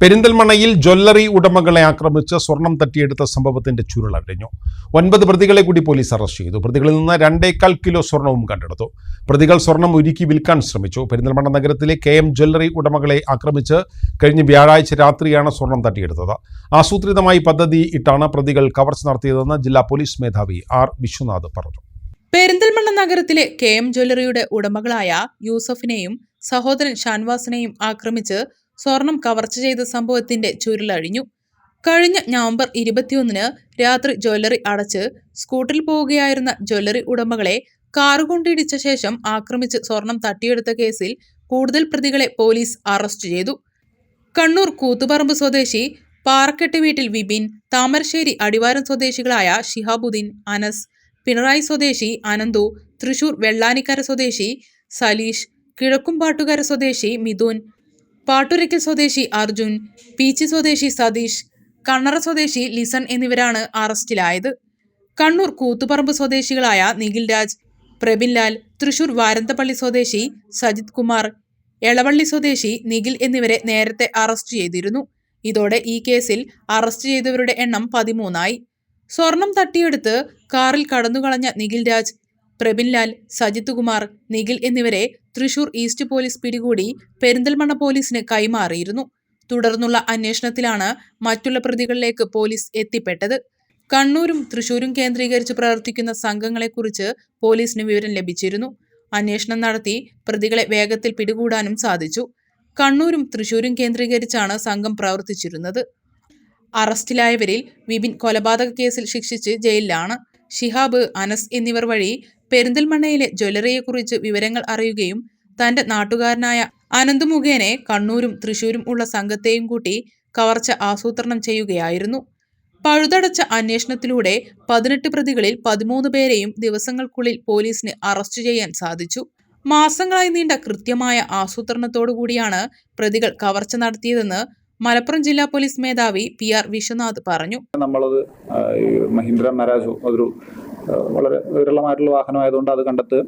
പെരിന്തൽമണ്ണയിൽ ജ്വല്ലറി ഉടമകളെ ആക്രമിച്ച് സ്വർണം തട്ടിയെടുത്ത സംഭവത്തിന്റെ ചുരുളടിഞ്ഞു ഒൻപത് പ്രതികളെ കൂടി പോലീസ് അറസ്റ്റ് ചെയ്തു. പ്രതികളിൽ നിന്ന് രണ്ടേക്കാൽ കിലോ സ്വർണവും കണ്ടെടുത്തു. പ്രതികൾ സ്വർണം ഒരുക്കി വിൽക്കാൻ ശ്രമിച്ചു. പെരിന്തൽമണ്ണ നഗരത്തിലെ കെ എം ജ്വല്ലറി ഉടമകളെ ആക്രമിച്ച് കഴിഞ്ഞ വ്യാഴാഴ്ച രാത്രിയാണ് സ്വർണം തട്ടിയെടുത്തത്. ആസൂത്രിതമായി പദ്ധതി ഇട്ടാണ് പ്രതികൾ കവർച്ച നടത്തിയതെന്ന് ജില്ലാ പോലീസ് മേധാവി ആർ. വിശ്വനാഥ് പറഞ്ഞു. പെരിന്തൽമണ്ണ നഗരത്തിലെ കെ എം ജ്വല്ലറിയുടെ ഉടമകളായ യൂസഫിനെയും സഹോദരൻ ഷാൻവാസിനെയും ആക്രമിച്ച് സ്വർണം കവർച്ച ചെയ്ത സംഭവത്തിന്റെ ചുരുളഴിഞ്ഞു കഴിഞ്ഞ നവംബർ ഇരുപത്തിയൊന്നിന് രാത്രി ജ്വല്ലറി അടച്ച് സ്കൂട്ടറിൽ പോവുകയായിരുന്ന ജ്വല്ലറി ഉടമകളെ കാറുകൊണ്ടിടിച്ച ശേഷം ആക്രമിച്ച് സ്വർണം തട്ടിയെടുത്ത കേസിൽ കൂടുതൽ പ്രതികളെ പോലീസ് അറസ്റ്റ് ചെയ്തു. കണ്ണൂർ കൂത്തുപറമ്പ് സ്വദേശി പാറക്കെട്ട് വീട്ടിൽ വിപിൻ താമരശ്ശേരി അടിവാരം സ്വദേശികളായ ഷിഹാബുദ്ദീൻ അനസ് പിണറായി സ്വദേശി അനന്തു തൃശൂർ വെള്ളാനിക്കര സ്വദേശി സലീഷ് കിഴക്കുംപാട്ടുകര സ്വദേശി മിഥുൻ പാട്ടുരയ്ക്കൽ സ്വദേശി അർജുൻ പീച്ചി സ്വദേശി സതീഷ് കണ്ണറ സ്വദേശി ലിസൺ എന്നിവരാണ് അറസ്റ്റിലായത്. കണ്ണൂർ കൂത്തുപറമ്പ് സ്വദേശികളായ നിഖിൽ രാജ് പ്രബിൻലാൽ തൃശൂർ വാരന്തപ്പള്ളി സ്വദേശി സജിത് കുമാർ എളവള്ളി സ്വദേശി നിഖിൽ എന്നിവരെ നേരത്തെ അറസ്റ്റ് ചെയ്തിരുന്നു. ഇതോടെ ഈ കേസിൽ അറസ്റ്റ് ചെയ്തവരുടെ എണ്ണം പതിമൂന്നായി. സ്വർണം തട്ടിയെടുത്ത് കാറിൽ കടന്നുകളഞ്ഞ നിഖിൽ രാജ് പ്രബിൻലാൽ സജിത് കുമാർ നിഖിൽ എന്നിവരെ തൃശൂർ ഈസ്റ്റ് പോലീസ് പിടികൂടി പെരിന്തൽമണ്ണ പോലീസിന് കൈമാറിയിരുന്നു. തുടർന്നുള്ള അന്വേഷണത്തിലാണ് മറ്റുള്ള പ്രതികളിലേക്ക് പോലീസ് എത്തിപ്പെട്ടത്. കണ്ണൂരും തൃശൂരും കേന്ദ്രീകരിച്ച് പ്രവർത്തിക്കുന്ന സംഘങ്ങളെക്കുറിച്ച് പോലീസിന് വിവരം ലഭിച്ചിരുന്നു. അന്വേഷണം നടത്തി പ്രതികളെ വേഗത്തിൽ പിടികൂടാനും സാധിച്ചു. കണ്ണൂരും തൃശൂരും കേന്ദ്രീകരിച്ചാണ് സംഘം പ്രവർത്തിച്ചിരുന്നത്. അറസ്റ്റിലായവരിൽ വിപിൻ കൊലപാതക കേസിൽ ശിക്ഷിച്ച് ജയിലിലാണ്. ഷിഹാബ് അനസ് എന്നിവർ വഴി പെരിന്തൽമണ്ണയിലെ ജ്വല്ലറിയെക്കുറിച്ച് വിവരങ്ങൾ അറിയുകയും തന്റെ നാട്ടുകാരനായ അനന്ത് മുഖേനെ കണ്ണൂരും തൃശൂരും ഉള്ള സംഘത്തെയും കൂട്ടി കവർച്ച ആസൂത്രണം ചെയ്യുകയായിരുന്നു. പഴുതടച്ച അന്വേഷണത്തിലൂടെ പതിനെട്ട് പ്രതികളിൽ പതിമൂന്ന് പേരെയും ദിവസങ്ങൾക്കുള്ളിൽ പോലീസിന് അറസ്റ്റ് ചെയ്യാൻ സാധിച്ചു. മാസങ്ങളായി നീണ്ട കൃത്യമായ ആസൂത്രണത്തോടുകൂടിയാണ് പ്രതികൾ കവർച്ച നടത്തിയതെന്ന് മലപ്പുറം ജില്ലാ പോലീസ് മേധാവി പി ആർ വിശ്വനാഥ് പറഞ്ഞു. നമ്മളത് മഹീന്ദ്ര മരാജോ അതൊരു വളരെ വിരളമായിട്ടുള്ള വാഹനമായതുകൊണ്ട് അത് കണ്ടെത്ത്.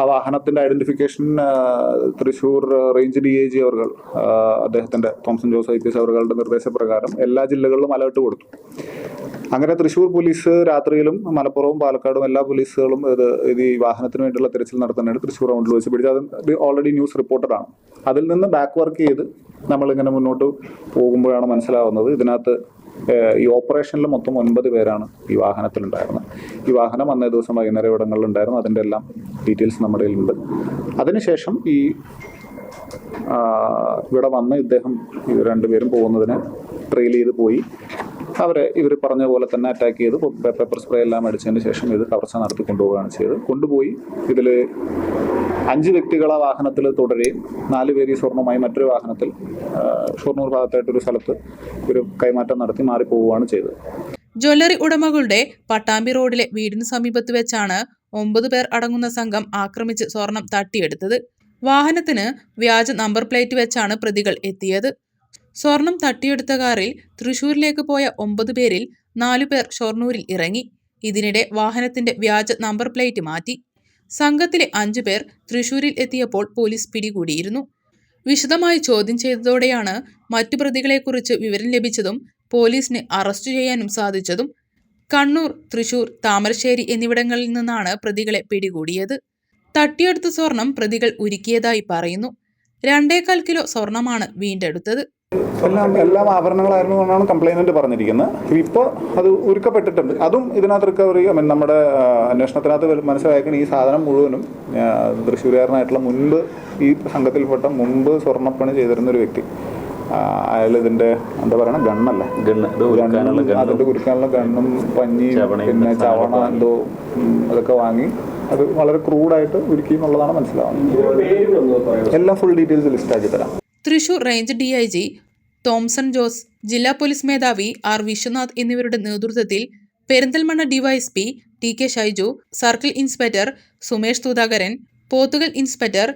ആ വാഹനത്തിന്റെ identification Thrissur range D I G അവർ അദ്ദേഹത്തിന്റെ Thomson Jose I P S അവരുടെ നിർദ്ദേശപ്രകാരം എല്ലാ ജില്ലകളിലും അലേർട്ട് കൊടുത്തു. അങ്ങനെ തൃശ്ശൂർ പോലീസ് രാത്രിയിലും മലപ്പുറവും പാലക്കാടും എല്ലാ പോലീസുകളും ഇത് ഈ വാഹനത്തിന് വേണ്ടിയുള്ള തിരച്ചിൽ നടത്തുന്നുണ്ട് തൃശ്ശൂർ റൗണ്ടിൽ വെച്ച് പിടിച്ചത് അത് ഓൾറെഡി ന്യൂസ് റിപ്പോർട്ടഡ് ആണ്. അതിൽ നിന്ന് ബാക്ക് വർക്ക് ചെയ്ത് നമ്മളിങ്ങനെ മുന്നോട്ട് പോകുമ്പോഴാണ് മനസ്സിലാവുന്നത്. ഇതിനകത്ത് ഈ ഓപ്പറേഷനിൽ മൊത്തം ഒൻപത് പേരാണ് ഈ വാഹനത്തിലുണ്ടായിരുന്നത്. ഈ വാഹനം അന്നേ ദിവസം വൈകുന്നേരം ഇവിടങ്ങളിലുണ്ടായിരുന്നു. അതിന്റെ എല്ലാം ഡീറ്റെയിൽസ് നമ്മുടെ കയ്യിലുണ്ട്. അതിനുശേഷം ഈ ഇവിടെ വന്ന് ഇദ്ദേഹം രണ്ടുപേരും പോകുന്നതിന് ട്രെയിൽ ചെയ്ത് പോയി. അവരെ ഇവർ പറഞ്ഞ പോലെ തന്നെ അറ്റാക്ക് ചെയ്ത് പേപ്പർ സ്പ്രേ എല്ലാം അടിച്ചതിന് ശേഷം ഇത് കവർച്ച നടത്തി കൊണ്ടുപോവുകയാണ് ചെയ്തത്. കൊണ്ടുപോയി ഇതിൽ അഞ്ച് വ്യക്തികളെ വാഹനത്തിൽ തുടരുകയും നാല് പേര് ഈ സ്വർണവുമായി മറ്റൊരു വാഹനത്തിൽ ഷൊർണൂർ ഭാഗത്തായിട്ടൊരു സ്ഥലത്ത് ഒരു കൈമാറ്റം നടത്തി മാറിപ്പോവുകയാണ് ചെയ്തത്. ജ്വല്ലറി ഉടമകളുടെ പട്ടാമ്പി റോഡിലെ വീടിന് സമീപത്ത് വെച്ചാണ് ഒമ്പത് പേർ അടങ്ങുന്ന സംഘം ആക്രമിച്ച് സ്വർണം തട്ടിയെടുത്തത്. വാഹനത്തിന് വ്യാജ നമ്പർ പ്ലേറ്റ് വെച്ചാണ് പ്രതികൾ എത്തിയത്. സ്വർണം തട്ടിയെടുത്ത കാറിൽ തൃശൂരിലേക്ക് പോയ ഒമ്പത് പേരിൽ നാലു പേർ ഷൊർണൂരിൽ ഇറങ്ങി. ഇതിനിടെ വാഹനത്തിന്റെ വ്യാജ നമ്പർ പ്ലേറ്റ് മാറ്റി. സംഘത്തിലെ അഞ്ചു പേർ തൃശൂരിൽ എത്തിയപ്പോൾ പോലീസ് പിടികൂടിയിരുന്നു. വിശദമായി ചോദ്യം ചെയ്തതോടെയാണ് മറ്റു പ്രതികളെക്കുറിച്ച് വിവരം ലഭിച്ചതും പോലീസിന് അറസ്റ്റ് ചെയ്യാനും സാധിച്ചതും. കണ്ണൂർ തൃശൂർ താമരശ്ശേരി എന്നിവിടങ്ങളിൽ നിന്നാണ് പ്രതികളെ പിടികൂടിയത്. തട്ടിയെടുത്ത സ്വർണം പ്രതികൾ ഉരുക്കിയതായി പറയുന്നു. രണ്ടേകാൽ കിലോ സ്വർണമാണ് വീണ്ടെടുത്തത്. എല്ലാം എല്ലാം ആഭരണങ്ങളായിരുന്നു എന്നാണ് കംപ്ലൈനന്റ് പറഞ്ഞിരിക്കുന്നത്. ഇപ്പോൾ അത് ഉരുക്കപ്പെട്ടിട്ടുണ്ട്. അതും ഇതിനകത്ത് റിക്കവറി ഐ മീൻ നമ്മുടെ അന്വേഷണത്തിനകത്ത് മനസ്സിലാക്കുന്ന ഈ സാധനം മുഴുവനും തൃശ്ശൂരുകാരനായിട്ടുള്ള മുൻപ് ഈ സംഘത്തിൽപ്പെട്ട മുൻപ് സ്വർണപ്പണി ചെയ്തിരുന്ന ഒരു വ്യക്തി അയാൾ ഇതിന്റെ എന്താ പറയണ ഗണ്ണല്ലേ? അതിന്റെ കുരുക്കാനുള്ള ഗണ്ണും പഞ്ഞിയും ചവണയും പിന്നെ ചവണ എന്തോ അതൊക്കെ വാങ്ങി അത് വളരെ ക്രൂഡായിട്ട് ഉരുക്കി എന്നുള്ളതാണ് മനസ്സിലാവുന്നത്. എല്ലാം ഫുൾ ഡീറ്റെയിൽസ് ലിസ്റ്റ് ആക്കി തരാം. Thrissur range D I G Thomson Jose ജില്ലാ പോലീസ് മേധാവി ആർ വിശ്വനാഥ് എന്നിവരുടെ നേതൃത്വത്തിൽ Perinthalmanna DYSP T K Shaiju circle inspector Sumesh Thoothakaran Pothukal inspector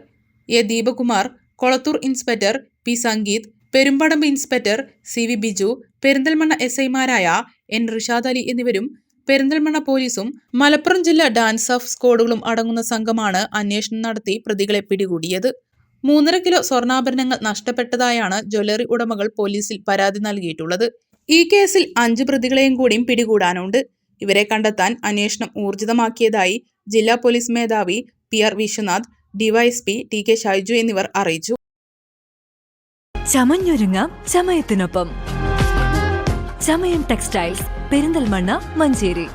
A Deepakumar Kolathur inspector P Sangeeth Perumpadappu inspector C V Biju Perinthalmanna S ഐമാരായ N Rishad Ali എന്നിവരും പെരിന്തൽമണ്ണ പോലീസും മലപ്പുറം ജില്ലാ dance of സ്ക്വാഡുകളും അടങ്ങുന്ന സംഘമാണ് അന്വേഷണം നടത്തി പ്രതികളെ പിടികൂടിയത്. മൂന്നര കിലോ സ്വർണാഭരണങ്ങൾ നഷ്ടപ്പെട്ടതായാണ് ജ്വല്ലറി ഉടമകൾ പോലീസിൽ പരാതി നൽകിയിട്ടുള്ളത്. ഈ കേസിൽ അഞ്ച് പ്രതികളെയും കൂടിയും പിടികൂടാനുണ്ട്. ഇവരെ കണ്ടെത്താൻ അന്വേഷണം ഊർജിതമാക്കിയതായി ജില്ലാ പോലീസ് മേധാവി P R Vishwanath DYSP T K Shaiju എന്നിവർ അറിയിച്ചു. ചമഞ്ഞൊരുങ്ങാം ചമയത്തിനൊപ്പം. ചമയം ടെക്സ്റ്റൈൽസ് പെരിന്തൽമണ്ണ മഞ്ചേരി.